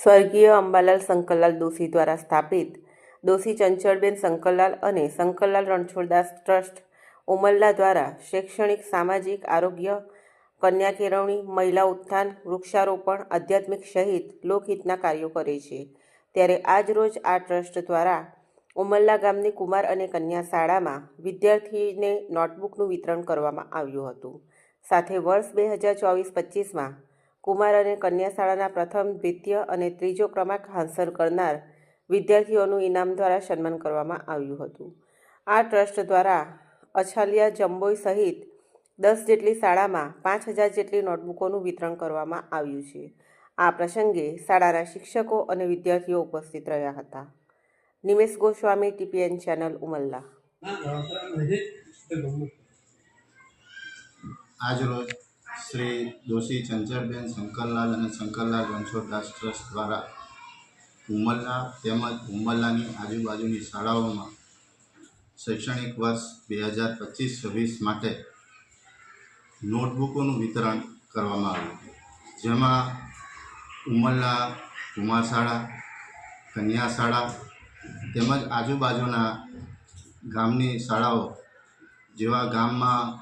સ્વર્ગીય અંબાલાલ શંકરલાલ દોશી દ્વારા સ્થાપિત દોશી ચંચળબેન શંકરલાલ અને શંકરલાલ રણછોડદાસ ટ્રસ્ટ ઉમરલા દ્વારા શૈક્ષણિક, સામાજિક, આરોગ્ય, કન્યા કેળવણી, મહિલા ઉત્થાન, વૃક્ષારોપણ, આધ્યાત્મિક સહિત લોકહિતના કાર્યો કરે છે. ત્યારે આજ રોજ આ ટ્રસ્ટ દ્વારા ઉમરલા ગામની કુમાર અને કન્યા શાળામાં વિદ્યાર્થીને નોટબુકનું વિતરણ કરવામાં આવ્યું હતું. સાથે વર્ષ બે હજાર ચોવીસ પચીસમાં કુમાર અને કન્યા શાળાના પ્રથમ દ્વિતીય અને ત્રીજો ક્રમાંક હાંસલ કરનાર વિદ્યાર્થીઓનું ઇનામ દ્વારા સન્માન કરવામાં આવ્યું હતું. આ ટ્રસ્ટ દ્વારા અછાલિયા જંબોઈ સહિત દસ જેટલી શાળામાં પાંચ હજાર જેટલી નોટબુકોનું વિતરણ કરવામાં આવ્યું છે. આ પ્રસંગે શાળાના શિક્ષકો અને વિદ્યાર્થીઓ ઉપસ્થિત રહ્યા હતા. Nimesh Goswami TPN channel Umalla. આજરોજ શ્રી દોશી ચંચળબેન શંકરલાલ અને શંકરલાલ રણછોડદાસ ટ્રસ્ટ દ્વારા ઉમરલા તેમજ ઉમરલાની આજુબાજુની શાળાઓમાં શૈક્ષણિક વર્ષ બે હજાર પચીસ છવ્વીસ માટે નોટબુકોનું વિતરણ કરવામાં આવ્યું જેમાં ઉમરલા કુમાર શાળા કન્યા શાળા તેમજ આજુબાજુના ગામની શાળાઓ જેવા ગામમાં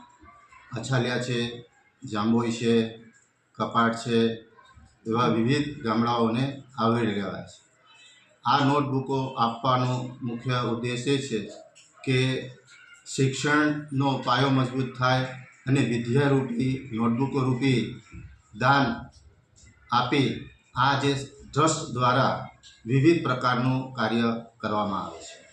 અછાલિયા છે જાંબોઈ છે, કપાટ છે, એવા વિવિધ ગામડાઓને આવરી લેવાય છે. આ નોટબુકો આપવાનો મુખ્ય ઉદ્દેશ એ છે કે શિક્ષણનો પાયો મજબૂત થાય અને વિદ્યારૂપી નોટબુકો રૂપી દાન આપી આ જે ટ્રસ્ટ દ્વારા વિવિધ પ્રકારનું કાર્ય કરવામાં આવે છે.